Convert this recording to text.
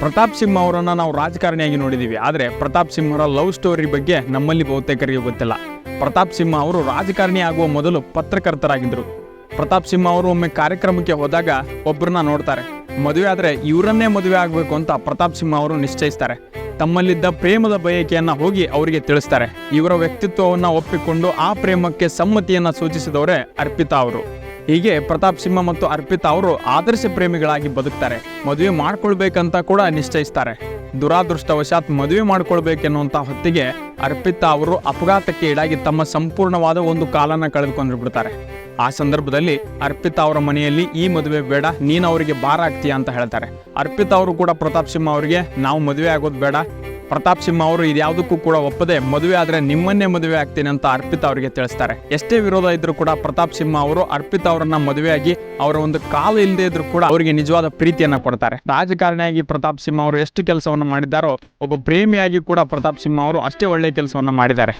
ಪ್ರತಾಪ್ ಸಿಂಹ ಅವರನ್ನು ನಾವು ರಾಜಕಾರಣಿಯಾಗಿ ನೋಡಿದ್ದೀವಿ ಆದರೆ ಪ್ರತಾಪ್ ಸಿಂಹರ ಲವ್ ಸ್ಟೋರಿ ಬಗ್ಗೆ ನಮ್ಮಲ್ಲಿ ಬಹುತೇಕರಿಗೆ ಗೊತ್ತಿಲ್ಲ. ಪ್ರತಾಪ್ ಸಿಂಹ ಅವರು ರಾಜಕಾರಣಿ ಆಗುವ ಮೊದಲು ಪತ್ರಕರ್ತರಾಗಿದ್ದರು ಪ್ರತಾಪ್ ಸಿಂಹ ಅವರು ಒಮ್ಮೆ ಕಾರ್ಯಕ್ರಮಕ್ಕೆ ಹೋದಾಗ ಒಬ್ಬರನ್ನ ನೋಡ್ತಾರೆ. ಮದುವೆ ಆದರೆ ಇವರನ್ನೇ ಮದುವೆ ಆಗಬೇಕು ಅಂತ ಪ್ರತಾಪ್ ಸಿಂಹ ಅವರು ನಿಶ್ಚಯಿಸ್ತಾರೆ. ತಮ್ಮಲ್ಲಿದ್ದ ಪ್ರೇಮದ ಬಯಕೆಯನ್ನು ಹೋಗಿ ಅವರಿಗೆ ತಿಳಿಸ್ತಾರೆ. ಇವರ ವ್ಯಕ್ತಿತ್ವವನ್ನ ಒಪ್ಪಿಕೊಂಡು ಆ ಪ್ರೇಮಕ್ಕೆ ಸಮ್ಮತಿಯನ್ನ ಸೂಚಿಸಿದವರೇ ಅರ್ಪಿತಾ ಅವರು. ಹೀಗೆ ಪ್ರತಾಪ್ ಸಿಂಹ ಮತ್ತು ಅರ್ಪಿತಾ ಅವರು ಆದರ್ಶ ಪ್ರೇಮಿಗಳಾಗಿ ಬದುಕ್ತಾರೆ. ಮದುವೆ ಮಾಡ್ಕೊಳ್ಬೇಕಂತ ಕೂಡ ನಿಶ್ಚಯಿಸ್ತಾರೆ. ದುರಾದೃಷ್ಟವಶಾತ್ ಮದುವೆ ಮಾಡ್ಕೊಳ್ಬೇಕೆನ್ನುವಂಥ ಹೊತ್ತಿಗೆ ಅರ್ಪಿತಾ ಅವರು ಅಪಘಾತಕ್ಕೆ ಈಡಾಗಿ ತಮ್ಮ ಸಂಪೂರ್ಣವಾದ ಒಂದು ಕಾಲನ್ನ ಕಳೆದುಕೊಂಡು ಬಿಡ್ತಾರೆ ಆ ಸಂದರ್ಭದಲ್ಲಿ ಅರ್ಪಿತಾ ಅವರ ಮನೆಯಲ್ಲಿ, ಈ ಮದುವೆ ಬೇಡ, ನೀನು ಅವರಿಗೆ ಭಾರ ಆಗ್ತೀಯಾ ಅಂತ ಹೇಳ್ತಾರೆ. ಅರ್ಪಿತಾ ಅವರು ಕೂಡ ಪ್ರತಾಪ್ ಸಿಂಹ ಅವರಿಗೆ, ನಾವು ಮದುವೆ ಆಗೋದು ಬೇಡ ಪ್ರತಾಪ್ ಸಿಂಹ ಅವರು ಇದ್ಯಾವುದಕ್ಕೂ ಕೂಡ ಒಪ್ಪದೆ ಮದುವೆ ಆದರೆ ನಿಮ್ಮನ್ನೇ ಮದುವೆ ಆಗ್ತೀನಿ ಅಂತ ಅರ್ಪಿತ ಅವರಿಗೆ ತಿಳಿಸ್ತಾರೆ. ಎಷ್ಟೇ ವಿರೋಧ ಇದ್ರೂ ಕೂಡ ಪ್ರತಾಪ್ ಸಿಂಹ ಅವರು ಅರ್ಪಿತ ಅವರನ್ನ ಮದುವೆಯಾಗಿ ಅವರ ಒಂದು ಕಾಲು ಇಲ್ಲದೆ ಇದ್ರು ಕೂಡ ಅವರಿಗೆ ನಿಜವಾದ ಪ್ರೀತಿಯನ್ನ ಕೊಡ್ತಾರೆ. ರಾಜಕಾರಣಿಯಾಗಿ ಪ್ರತಾಪ್ ಸಿಂಹ ಅವರು ಎಷ್ಟು ಕೆಲಸವನ್ನು ಮಾಡಿದ್ದಾರೋ, ಒಬ್ಬ ಪ್ರೇಮಿಯಾಗಿ ಕೂಡ ಪ್ರತಾಪ್ ಸಿಂಹ ಅವರು ಅಷ್ಟೇ ಒಳ್ಳೆಯ ಕೆಲಸವನ್ನು ಮಾಡಿದ್ದಾರೆ.